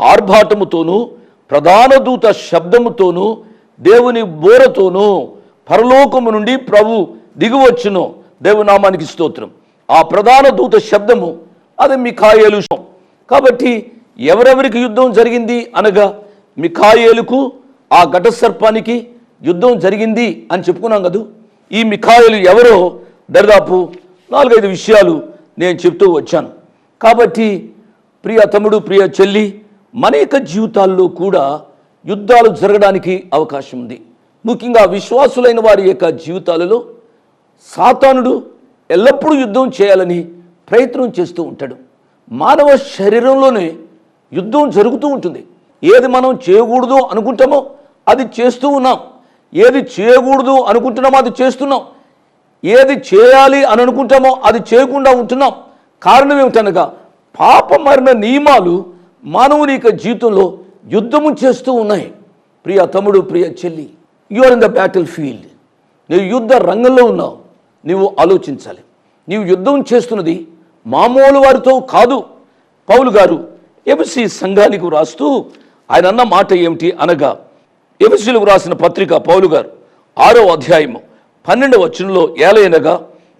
ఆర్భాటముతోనూ ప్రధాన దూత శబ్దముతోనూ దేవుని బోరతోనూ పరలోకము నుండి ప్రభు దిగువచ్చును. దేవునామానికి స్తోత్రం. ఆ ప్రధాన దూత శబ్దము అది మిఖాయేలు కాబట్టి ఎవరెవరికి యుద్ధం జరిగింది అనగా మిఖాయేలుకు ఆ ఘట సర్పానికి యుద్ధం జరిగింది అని చెప్పుకున్నాం కదూ. ఈ మిఖాయిలు ఎవరో దరిదాపు నాలుగైదు విషయాలు నేను చెప్తూ వచ్చాను. కాబట్టి ప్రియ తమ్ముడు ప్రియ చెల్లి మన యొక్క జీవితాల్లో కూడా యుద్ధాలు జరగడానికి అవకాశం ఉంది. ముఖ్యంగా విశ్వాసులైన వారి యొక్క జీవితాలలో సాతానుడు ఎల్లప్పుడూ యుద్ధం చేయాలని ప్రయత్నం చేస్తూ ఉంటాడు. మానవ శరీరంలోనే యుద్ధం జరుగుతూ ఉంటుంది. ఏది మనం చేయకూడదు అనుకుంటామో అది చేస్తూ ఉన్నాం. ఏది చేయకూడదు అనుకుంటున్నామో అది చేస్తున్నాం. ఏది చేయాలి అని అనుకుంటామో అది చేయకుండా ఉంటున్నాం. కారణం ఏమిటనగా పాప మారిన నియమాలు మానవుని యొక్క జీవితంలో యుద్ధము చేస్తూ ఉన్నాయి. ప్రియ తమ్ముడు ప్రియ చెల్లి you are in the battlefield నువ్వు యుద్ధ రంగంలో ఉన్నావు. నీవు ఆలోచించాలి. నీవు యుద్ధం చేస్తున్నది మామూలు వారితో కాదు. పౌలు గారు ఎబిసి సంఘానికి వ్రాస్తూ ఆయన అన్న మాట ఏమిటి అనగా ఎబిసిలకు రాసిన పత్రిక పౌలు గారు ఆరో అధ్యాయము పన్నెండవ వచనంలో ఏలైనగా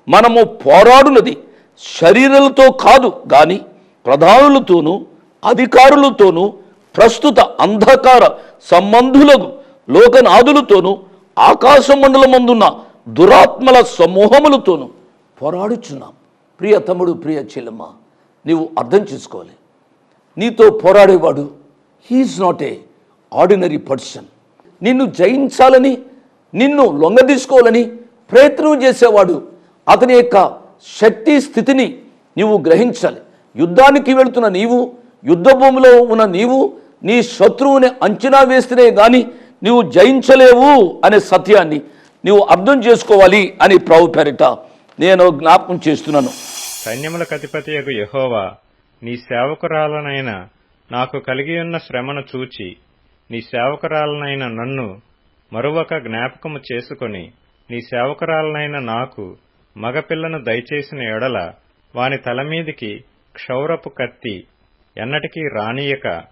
మనము పోరాడునది శరీరాలతో కాదు కానీ ప్రధానులతోనూ అధికారులతోనూ ప్రస్తుత అంధకార సంబంధులకు లోకనాథులతోనూ ఆకాశ మండలమందున్న దురాత్మల సమూహములతోనూ పోరాడుచున్నాం. ప్రియ తమ్ముడు ప్రియ చెల్లెమ్మ నీవు అర్థం చేసుకోవాలి. నీతో పోరాడేవాడు he is not a ordinary person నిన్ను జయించాలని నిన్ను లొంగదీసుకోవాలని ప్రయత్నం చేసేవాడు అతని యొక్క శక్తి స్థితిని నీవు గ్రహించాలి. యుద్ధానికి వెళుతున్న నీవు యుద్ధ భూమిలో ఉన్న నీవు నీ శత్రువుని అంచనా వేస్తేనే కానీ నీవు జయించలేవు అనే సత్యాన్ని నీవు అర్థం చేసుకోవాలి అని ప్రభు పేరిట నేను జ్ఞాపకం చేస్తున్నాను. సైన్యములకు అధిపతియగు యహోవా నీ సేవకురాలనైన నాకు కలిగి ఉన్న శ్రమను చూచి నీ సేవకురాలనైన నన్ను మరొక జ్ఞాపకము చేసుకొని నీ సేవకురాలనైన నాకు మగపిల్లను దయచేసిన ఎడల వాని తలమీదికి క్షౌరపు కత్తి ఎన్నటికీ రానియక.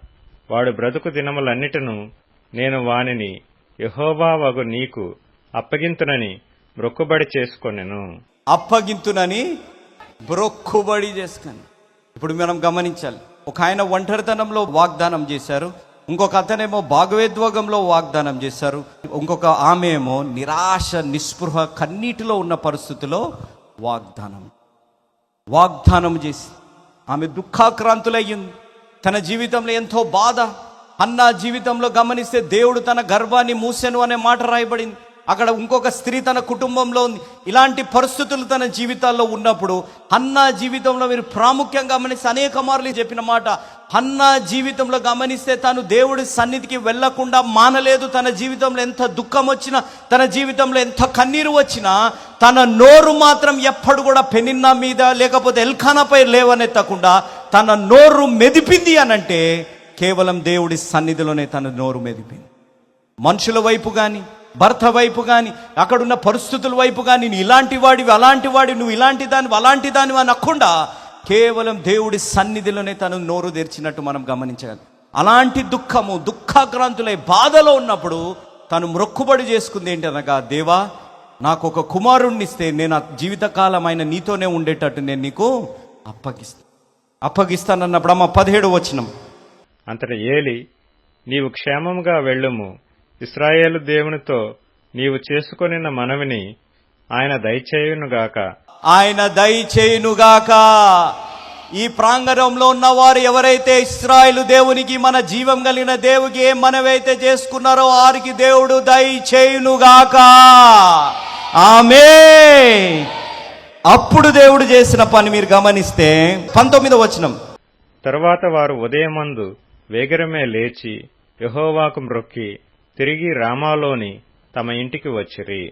వాడు బ్రతుకు దినములన్నిటను నేను వానిని యెహోవా నీకు అప్పగింతునని బ్రొక్కుబడి చేసుకొనెను. అప్పగింతునని బ్రొక్కుబడి చేసుకొని ఇప్పుడు మనం గమనించాలి. ఒక ఆయన ఒంటరితనంలో వాగ్దానం చేశారు. ఇంకొక అతనేమో భాగవేద్వగంలో వాగ్దానం చేశారు. ఇంకొక ఆమె ఏమో నిరాశ నిస్పృహ కన్నీటిలో ఉన్న పరిస్థితిలో వాగ్దానం. వాగ్దానం చేసి ఆమె దుఃఖాక్రాంతులయ్యింది. తన జీవితంలో ఎంతో బాధ. అన్న జీవితంలో గమనిస్తే దేవుడు తన గర్భాన్ని మూసెను అనే మాట రాయబడింది. అక్కడ ఇంకొక స్త్రీ తన కుటుంబంలో ఉంది. ఇలాంటి పరిస్థితులు తన జీవితాల్లో ఉన్నప్పుడు అన్న జీవితంలో మీరు ప్రాముఖ్యంగా గమనిస్తే అనేక మార్లు చెప్పిన మాట. అన్న జీవితంలో గమనిస్తే తాను దేవుడి సన్నిధికి వెళ్ళకుండా మానలేదు. తన జీవితంలో ఎంత దుఃఖం వచ్చినా తన జీవితంలో ఎంత కన్నీరు వచ్చినా తన నోరు మాత్రం ఎప్పుడు కూడా పెనిన్నా మీద లేకపోతే ఎల్ఖానాపై లేవనెత్తకుండా తన నోరు మెదిపింది అనంటే కేవలం దేవుడి సన్నిధిలోనే తన నోరు మెదిపింది. మనుషుల వైపు కానీ భర్త వైపు కానీ అక్కడున్న పరిస్థితుల వైపు కానీ నువ్వు ఇలాంటి వాడివి అలాంటి వాడివి నువ్వు ఇలాంటి దానివి అలాంటి దానివి అనకుండా కేవలం దేవుడి సన్నిధిలోనే తను నోరు తెరిచినట్టు మనం గమనించగలం. అలాంటి దుఃఖము దుఃఖాక్రాంతులై బాధలో ఉన్నప్పుడు తను మొక్కుబడి చేసుకుంది ఏంటనగా దేవా నాకు ఒక కుమారుణ్ణి ఇస్తే నేను జీవితకాలం ఆయన నీతోనే ఉండేటట్టు నేను నీకు అప్పగిస్తాను అప్పగిస్తానన్నప్పుడు అమ్మ పదిహేడు వచనం. అంతట ఏలి నీవు క్షేమముగా వెళ్ళుము. ఇస్రాయేలు దేవునితో నీవు చేసుకొనిన మనవిని ఆయన దయచేయునుగాక. ఆయన దయచేయునుగాక. ఈ ప్రాంగణంలో ఉన్నవారు ఎవరైతే ఇస్రాయేలు దేవునికి మన జీవం కలిగిన దేవుకి ఏ మనవైతే చేసుకున్నారో వారికి దేవుడు దయచేయునుగాక. ఆమె అప్పుడు దేవుడు చేసిన పని మీరు గమనిస్తే పంతొమ్మిదో వచనం. తరువాత వారు ఉదయమందు వేగరమే లేచి యెహోవాకు మ్రొక్కి తిరిగి రామాలోని తమ ఇంటికి వచ్చిరి.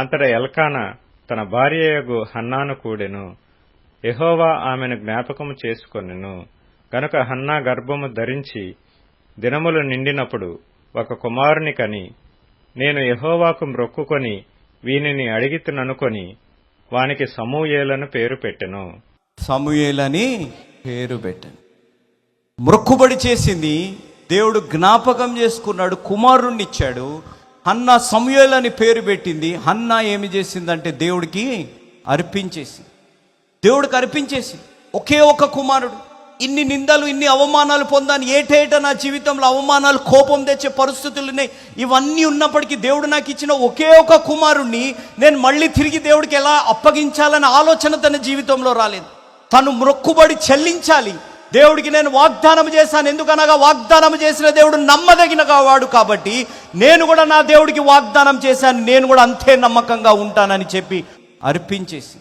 అంతట ఎల్కాన తన భార్యయగు హన్నాను కూడెను. ఎహోవా ఆమెను జ్ఞాపకము చేసుకొనెను. గనుక హన్నా గర్భము ధరించి దినములు నిండినప్పుడు ఒక కుమారుని కని నేను ఎహోవాకు మ్రొక్కుకొని వీనిని అడిగితుననుకొని వానికి సమూయేలను పేరు పెట్టెను. సమూయేలని పేరు పెట్టాను. మ్రొక్కుబడి చేసింది దేవుడు జ్ఞాపకం చేసుకున్నాడు కుమారుణ్ణి ఇచ్చాడు. హన్న సమయల్ అని పేరు పెట్టింది. హన్న ఏమి చేసిందంటే దేవుడికి అర్పించేసి దేవుడికి అర్పించేసి ఒకే ఒక కుమారుడు. ఇన్ని నిందలు ఇన్ని అవమానాలు పొందాను. ఏటేటా నా జీవితంలో అవమానాలు కోపం తెచ్చే పరిస్థితులు ఉన్నాయి. ఇవన్నీ ఉన్నప్పటికీ దేవుడు నాకు ఇచ్చిన ఒకే ఒక కుమారుణ్ణి నేను మళ్ళీ తిరిగి దేవుడికి ఎలా అప్పగించాలనే ఆలోచన తన జీవితంలో రాలేదు. తను మొక్కుబడి చెల్లించాలి. దేవుడికి నేను వాగ్దానం చేశాను. ఎందుకనగా వాగ్దానం చేసిన దేవుడు నమ్మదగిన వాడు కాబట్టి నేను కూడా నా దేవుడికి వాగ్దానం చేశాను. నేను కూడా అంతే నమ్మకంగా ఉంటానని చెప్పి అర్పించేసి